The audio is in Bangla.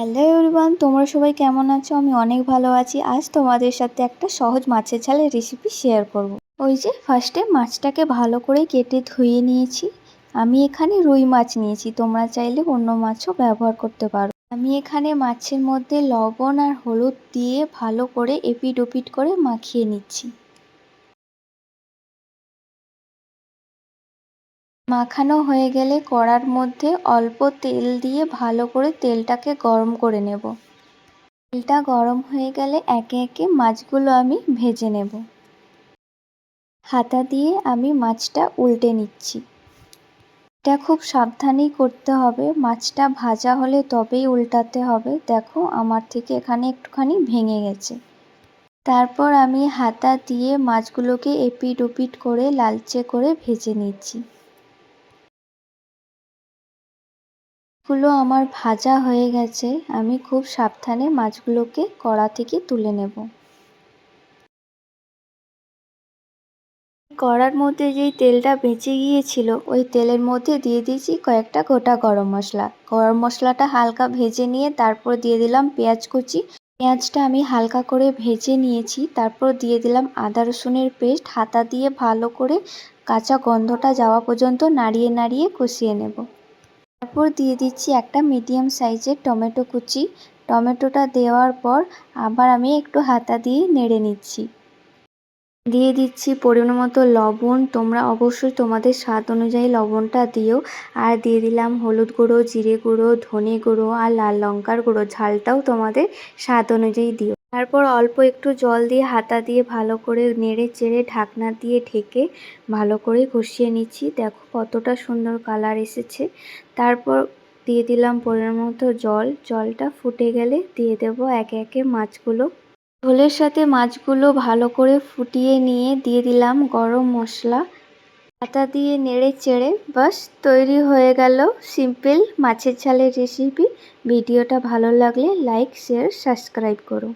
হ্যালো এভরিওয়ান তোমরা সবাই কেমন আছো? আমি অনেক ভালো আছি। আজ তোমাদের সাথে একটা সহজ মাছের ঝালের রেসিপি শেয়ার করব। ওই যে ফার্স্টে মাছটাকে ভালো করে কেটে ধুয়ে নিয়েছি। আমি এখানে রুই মাছ নিয়েছি, তোমরা চাইলে অন্য মাছও ব্যবহার করতে পারো। আমি এখানে মাছের মধ্যে লবণ আর হলুদ দিয়ে ভালো করে এপিট ওপিট করে মাখিয়ে নিচ্ছি। মাখানো হয়ে গেলে কড়ার মধ্যে অল্প তেল দিয়ে ভালো করে তেলটাকে গরম করে নেব। তেলটা গরম হয়ে গেলে একে একে মাছগুলো আমি ভেজে নেব। হাতা দিয়ে আমি মাছটা উল্টে নিচ্ছি। এটা খুব সাবধানেই করতে হবে। মাছটা ভাজা হলে তবেই উল্টাতে হবে। দেখো, আমার থেকে এখানে একটুখানি ভেঙে গেছে। তারপর আমি হাতা দিয়ে মাছগুলোকে এপিট ওপিট করে লালচে করে ভেজে নিচ্ছি। গুলো আমার ভাজা হয়ে গেছে, আমি খুব সাবধানে মাছগুলোকে কড়া থেকে তুলে নেব। কড়ার মধ্যে যেই তেলটা বেঁচে গিয়েছিল, ওই তেলের মধ্যে দিয়ে দিয়েছি কয়েকটা গোটা গরম মশলা। গরম মশলাটা হালকা ভেজে নিয়ে তারপর দিয়ে দিলাম পেঁয়াজ কুচি। পেঁয়াজটা আমি হালকা করে ভেজে নিয়েছি, তারপর দিয়ে দিলাম আদা রসুনের পেস্ট, হাতা দিয়ে ভালো করে কাঁচা গন্ধটা যাওয়া পর্যন্ত নাড়িয়ে নাড়িয়ে কষিয়ে নেব। তারপর দিয়ে দিচ্ছি একটা মিডিয়াম সাইজের টমেটো কুচি। টমেটোটা দেওয়ার পর আবার আমি একটু হাতা দিয়ে নেড়ে নিচ্ছি। দিয়ে দিচ্ছি পরিমাণ মতো লবণ। তোমরা অবশ্যই তোমাদের স্বাদ অনুযায়ী লবণটা দিও। আর দিয়ে দিলাম হলুদ গুঁড়ো, জিরে গুঁড়ো, ধনে গুঁড়ো আর লাল লঙ্কার গুঁড়ো। ঝালটাও তোমাদের স্বাদ অনুযায়ী দিও। তারপর অল্প একটু জল দিয়ে হাতা দিয়ে ভালো করে নেড়ে চেড়ে ঢাকনা দিয়ে ঢেকে ভালো করে কষিয়ে নিচ্ছি। দেখো কতটা সুন্দর কালার এসেছে। তারপর দিয়ে দিলাম পরিমাণ মতো জল। জলটা ফুটে গেলে দিয়ে দেব একে একে মাছগুলো। ঝোলের সাথে মাছগুলো ভালো করে ফুটিয়ে নিয়ে দিয়ে দিলাম গরম মশলা। পাতা দিয়ে নেড়ে চেড়ে বাস তৈরি হয়ে গেল সিম্পল মাছের ঝালের রেসিপি। ভিডিওটা ভালো লাগলে লাইক, শেয়ার, সাবস্ক্রাইব করো।